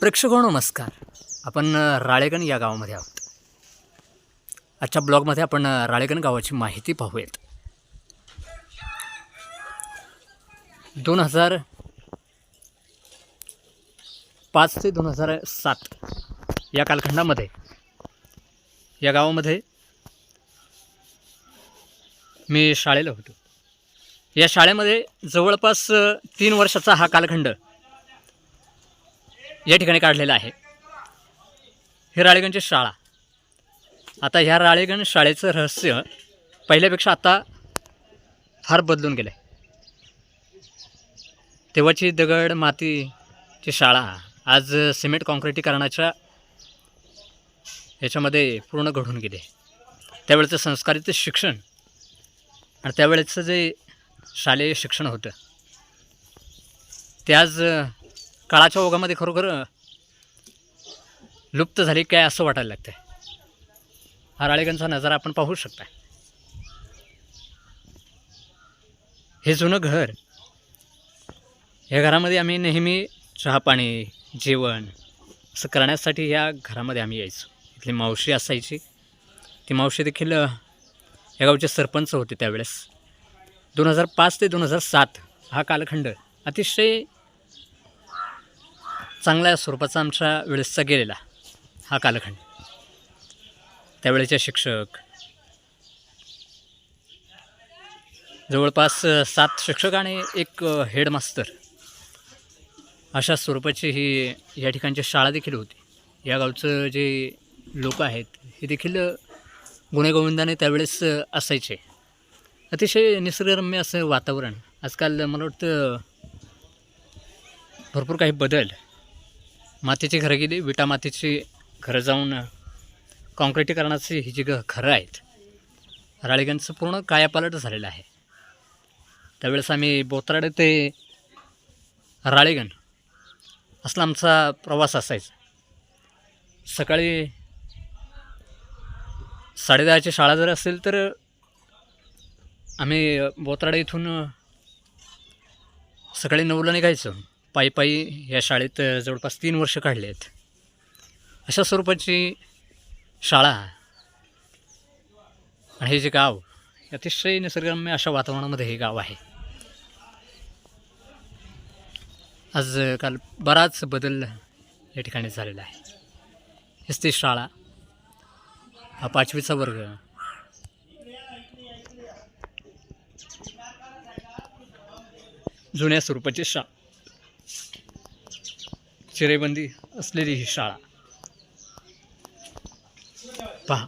प्रेक्षको नमस्कार. आपण राळेगण या गावामध्ये आहोत. आजच्या ब्लॉगमध्ये आपण राळेगण गावाची माहिती पाहूयात. दोन हजार पाच ते दोन हजार सात या कालखंडामध्ये या गावामध्ये मी शाळेला होतो. या शाळेमध्ये जवळपास तीन वर्षाचा हा कालखंड या ठिकाणी काढलेलं आहे. हे राळेगणची शाळा. आता ह्या राळेगण शाळेचं रहस्य पहिल्यापेक्षा आता फार बदलून गेलं आहे तेव्हाची दगड मातीची शाळा आज सिमेंट काँक्रिटीकरणाच्या याच्यामध्ये पूर्ण घडून गेले. त्यावेळेचं संस्कारित शिक्षण आणि त्यावेळेचं जे शालेय शिक्षण होतं ते आज काळाच्या ओघामध्ये खरोखर लुप्त झाली काय असं वाटायला लागतं आहे राळेगणचा नजारा आपण पाहू शकता हे जुनं घर या घरामध्ये आम्ही नेहमी चहापाणी जेवण असं करण्यासाठी या घरामध्ये आम्ही यायचो. इथली मावशी असायची. ती मावशी देखील या गावचे सरपंच होते त्यावेळेस. दोन हजार पाच ते दोन हजार सात हा कालखंड अतिशय चांगल्या स्वरूपाचा आमच्या वेळेसचा गेलेला हा कालखंड. त्यावेळेचे शिक्षक. जवळपास सात शिक्षक आणि एक हेडमास्तर. अशा स्वरूपाची ही या ठिकाणची शाळा देखील होती. या गावचं जे लोक आहेत हे देखील अ, गुण्यागोविंदाने त्यावेळेस असायचे. अतिशय निसर्गरम्य असं वातावरण. आजकाल मला वाटतं भरपूर काही बदल मातीची घरं गेली विटा मातीची घरं जाऊन कॉन्क्रिटीकरणाची ही जी घ घरं आहेत राळेगंजचं पूर्ण कायापालट झालेलं आहे. त्यावेळेस आम्ही बोत्राडे ते राळेगण असला आमचा प्रवास असायचा. सकाळी साडेदहाची शाळा जर असेल तर आम्ही बोत्राडे इथून सकाळी नऊला निघायचो. पायी पायी या शाळेत जवळपास तीन वर्ष काढले आहेत. अशा स्वरूपाची शाळा आणि हे जे गाव अतिशय निसर्गरम्य अशा वातावरणामध्ये हे गाव आहे. आज काल बराच बदल या ठिकाणी झालेला आहे. हेच ती शाळा हा पाचवीचा वर्ग. जुन्या स्वरूपाची शाळा. चिरेबंदी असलेली ही शाळा. पहा.